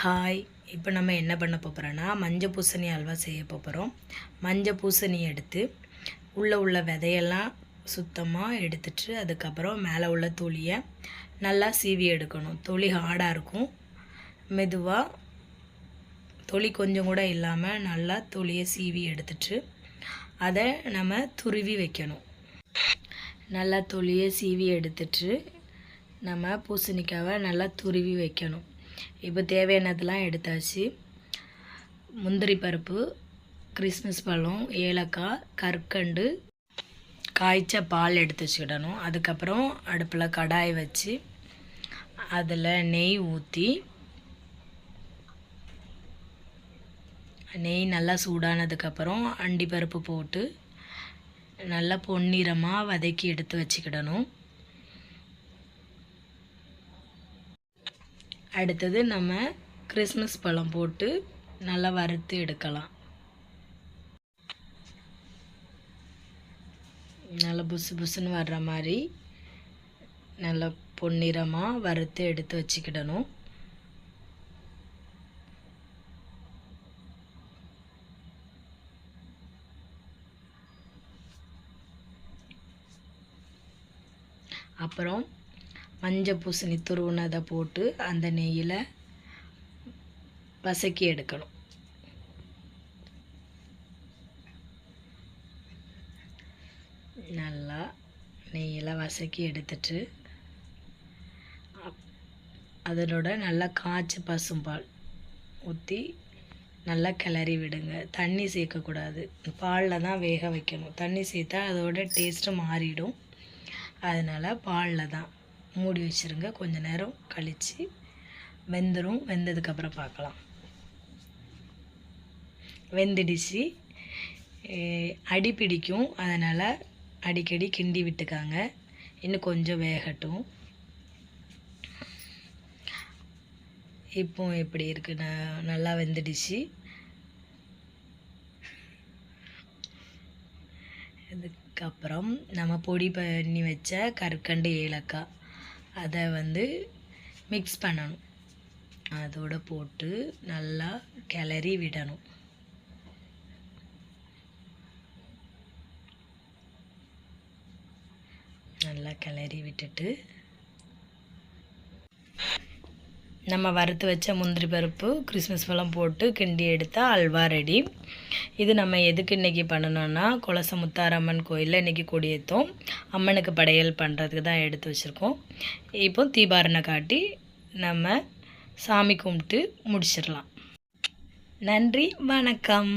Hi இப்போ நம்ம என்ன பண்ண போகிறோன்னா மஞ்சள் பூசணி அல்வா செய்ய போகிறோம் மஞ்சள் பூசணி எடுத்து உள்ளே உள்ள விதையெல்லாம் சுத்தமாக எடுத்துட்டு அதுக்கப்புறம் மேலே உள்ள துளியை நல்லா சீவி எடுக்கணும். தொலி ஹார்டாக இருக்கும். மெதுவாக தொளி கொஞ்சம் கூட இல்லாமல் நல்லா தொளியை சீவி எடுத்துட்டு அதை நம்ம துருவி வைக்கணும். நல்லா தொளியை சீவி எடுத்துட்டு நம்ம பூசணிக்காவை நல்லா துருவி வைக்கணும். இப்போ தேவையானதெல்லாம் எடுத்தாச்சு. முந்திரி பருப்பு கிறிஸ்மஸ் பழம் ஏலக்காய் கற்கண்டு காய்ச்ச பால் எடுத்து வச்சுக்கிடணும். அதுக்கப்புறம் அடுப்பில் கடாய் வச்சு அதில் நெய் ஊற்றி நெய் நல்லா சூடானதுக்கப்புறம் அண்டி பருப்பு போட்டு நல்லா பொன்னிறமாக வதக்கி எடுத்து வச்சுக்கிடணும். அடுத்தது நம்ம கிறிஸ்மஸ் பழம் போட்டு நல்லா வறுத்து எடுக்கலாம். நல்லா புசு புசுன்னு வர்ற மாதிரி நல்லா பொன்னிறமாக வறுத்து எடுத்து வச்சுக்கிடணும். அப்புறம் மஞ்சள் பூசணி துருவுனதை போட்டு அந்த நெய்யில் வசக்கி எடுக்கணும். நல்லா நெய்யில் வசக்கி எடுத்துட்டு அப்- அதனோட நல்லா காய்ச்சி பசும்பால் ஊற்றி நல்லா கிளறி விடுங்க. தண்ணி சேர்க்கக்கூடாது பாலில் தான் வேக வைக்கணும். தண்ணி சேர்த்தா அதோட டேஸ்ட்டு மாறிடும். அதனால் பாலில் தான். மூடி வச்சுருங்க. கொஞ்ச நேரம் கழித்து வெந்துடும் வெந்ததுக்கப்புறம் பார்க்கலாம். வெந்துடுச்சு. அடி பிடிக்கும். அதனால் அடிக்கடி கிண்டி விட்டுக்காங்க. இன்னும் கொஞ்சம் வேகட்டும். இப்போ எப்படி இருக்கு? ந- நல்லா வெந்துடுச்சு. இதுக்கப்புறம் நம்ம பொடி பண்ணி வச்ச கற்கண்டு ஏலக்காய். அதை வந்து மிக்ஸ் பண்ணணும். அதோட போட்டு நல்லா கிளறி விடணும். நல்லா கிளறி விட்டுட்டு நம்ம வறுத்து வச்ச முந்திரி பருப்பு கிறிஸ்மஸ் பழம் போட்டு கிண்டி எடுத்தால் அல்வா ரெடி. இது நம்ம எதுக்கு இன்றைக்கி பண்ணணும்னா குலச முத்தாரம்மன் கோயிலில் இன்றைக்கி கொடியேற்றோம் அம்மனுக்கு படையல் பண்ணுறதுக்கு தான் எடுத்து வச்சுருக்கோம். இப்போ தீபாரணை காட்டி நம்ம சாமி கும்பிட்டு முடிச்சிடலாம். நன்றி வணக்கம்.